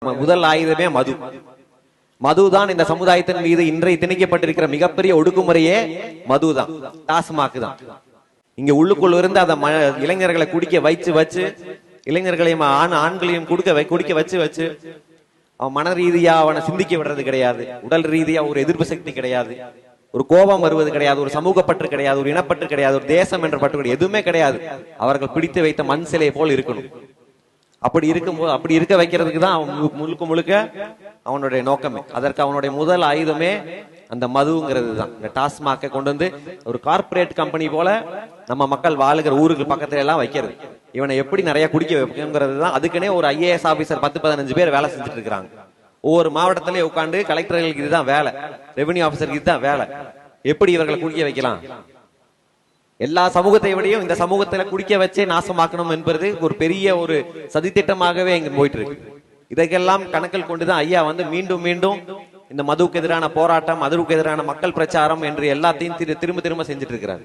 முதல் ஆயுதமே மது. மதுதான் இந்த சமுதாயத்தின் மீது இன்றைய திணிக்கப்பட்டிருக்கிற மிகப்பெரிய ஒடுக்குமுறையே மதுதான் டாஸ்மாக் தான் இங்க உள்ளுக்குள்ள இருந்து அந்த இளைஞர்களை குடிக்க வச்சு வச்சு இளைஞர்களையும் ஆண் ஆண்களையும் குடுக்க வை- குடிக்க வச்சு வச்சு அவன் மன ரீதியா அவனை சிந்திக்க விடுறது கிடையாது. உடல் ரீதியா ஒரு எதிர்ப்பு சக்தி கிடையாது. ஒரு கோபம் வருவது கிடையாது. ஒரு சமூக பற்று கிடையாது. ஒரு இனப்பற்று கிடையாது. ஒரு தேசம் என்ற பற்று கிடையாது எதுவுமே கிடையாது. அவர்கள் பிடித்து வைத்த மண் சிலை போல் இருக்கணும். அப்படி இருக்கும்போது அப்படி இருக்க வைக்கிறதுக்கு தான் அவன் முழுக்க முழுக்க அவனுடைய நோக்கமே. அதற்கு அவனுடைய முதல் ஆயுதமே அந்த மதுங்கிறது தான். இந்த டாஸ்மாக்கை கொண்டு வந்து ஒரு கார்ப்பரேட் கம்பெனி போல நம்ம மக்கள் வாழுகிற ஊருக்கு பக்கத்துல எல்லாம் வைக்கிறது. இவனை எப்படி நிறைய குடிக்க வைக்கணுங்கிறது தான். அதுக்குன்னே ஒரு ஐஏஎஸ் ஆபீசர் பத்து பதினஞ்சு பேர் வேலை செஞ்சுட்டு இருக்காங்க. ஒவ்வொரு மாவட்டத்திலேயே உட்காந்து கலெக்டர்களுக்கு இதுதான் வேலை. ரெவென்யூ ஆபீசருக்கு இதுதான் வேலை. எப்படி இவர்களை குடிக்க வைக்கலாம்? எல்லா சமூகத்தை விடையும் இந்த சமூகத்துல குடிக்க வச்சே நாசமாக்கணும் என்பது ஒரு பெரிய ஒரு சதித்திட்டமாகவே இங்க போயிட்டு இருக்கு இதற்கெல்லாம் கணக்கில் கொண்டுதான் ஐயா வந்து மீண்டும் மீண்டும் இந்த மதுவுக்கு எதிரான போராட்டம் மதுவுக்கு எதிரான மக்கள் பிரச்சாரம் என்று எல்லாத்தையும் திரு- திரும்ப திரும்ப செஞ்சுட்டு இருக்கிறார்